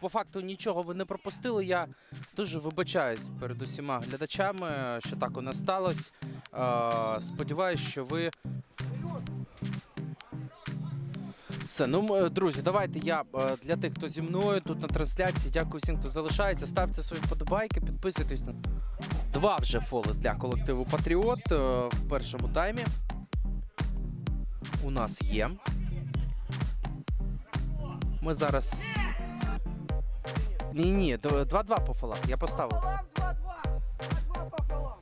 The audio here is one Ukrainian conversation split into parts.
по факту нічого ви не пропустили. Я дуже вибачаюсь перед усіма глядачами, що так у нас сталося. Сподіваюсь, що ви. Все, ну друзі, давайте я е, для тих, хто зі мною тут на трансляції. Дякую всім, хто залишається. Ставте свої вподобайки, підписуйтесь на два вже фоли для колективу Патріот е, в першому таймі. У нас є. Ми зараз. Ні, ні, 2-2 по фолах. Я поставив. Пополам 2-2. 2-2 пополам.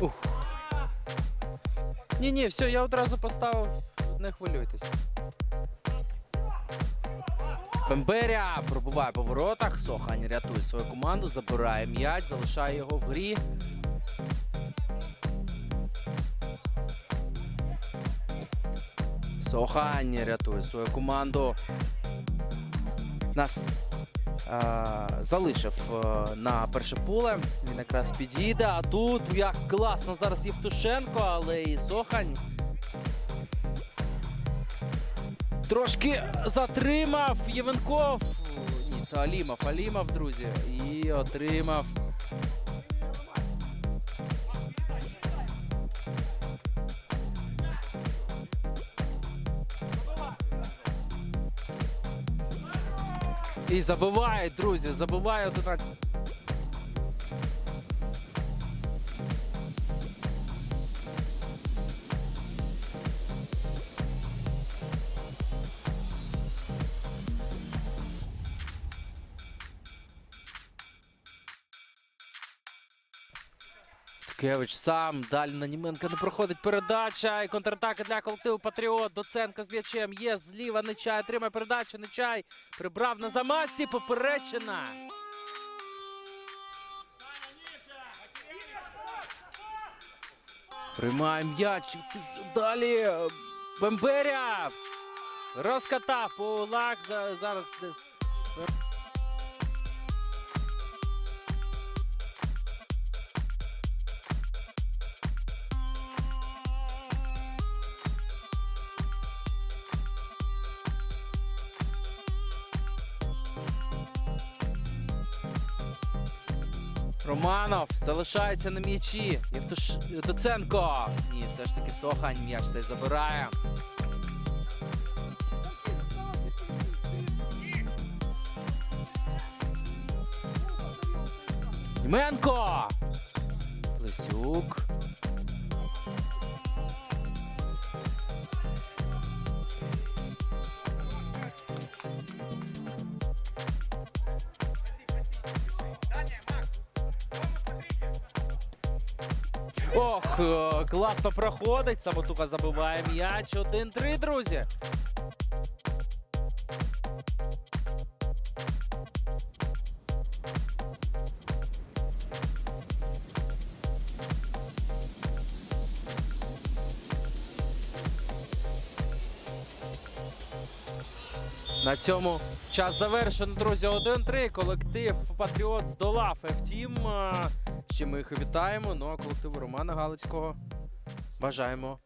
Ух. Ні, ні, все, я одразу поставив. Не хвилюйтесь. Бемберя пробуває по воротах. Сохань рятує свою команду, забирає м'яч, залишає його в грі. Сохань рятує свою команду. Нас залишив е, на перше поле. Він якраз підійде. А тут як класно зараз Євтушенко, але і Сохань. Трошки затримав Євенков. Ні, це Алімов. Алімов, друзі. І отримав. І забиває, друзі, забиває 11. Ткевич сам. Далі на Німенка не проходить передача. І контратака для колективу Патріот. Доценко з м'ячем. Є зліва Нечай. Отримає передачу. Нечай прибрав на замасі. Поперечина. Приймає м'яч. Далі Бемберя. Розкатав Полак. За- Зараз. Романов залишається на м'ячі. Євтуш... Доценко. Ні, все ж таки Сохань м'яч цей забирає. Іменко. Лисюк. Ох, е, класно проходить. Самотуха забиває м'яч. 1-3, друзі. На цьому час завершено, друзі. 1-3. Колектив Патріот здолав F-Team. Е, чим ми їх вітаємо. Ну а колективу Романа Галицького бажаємо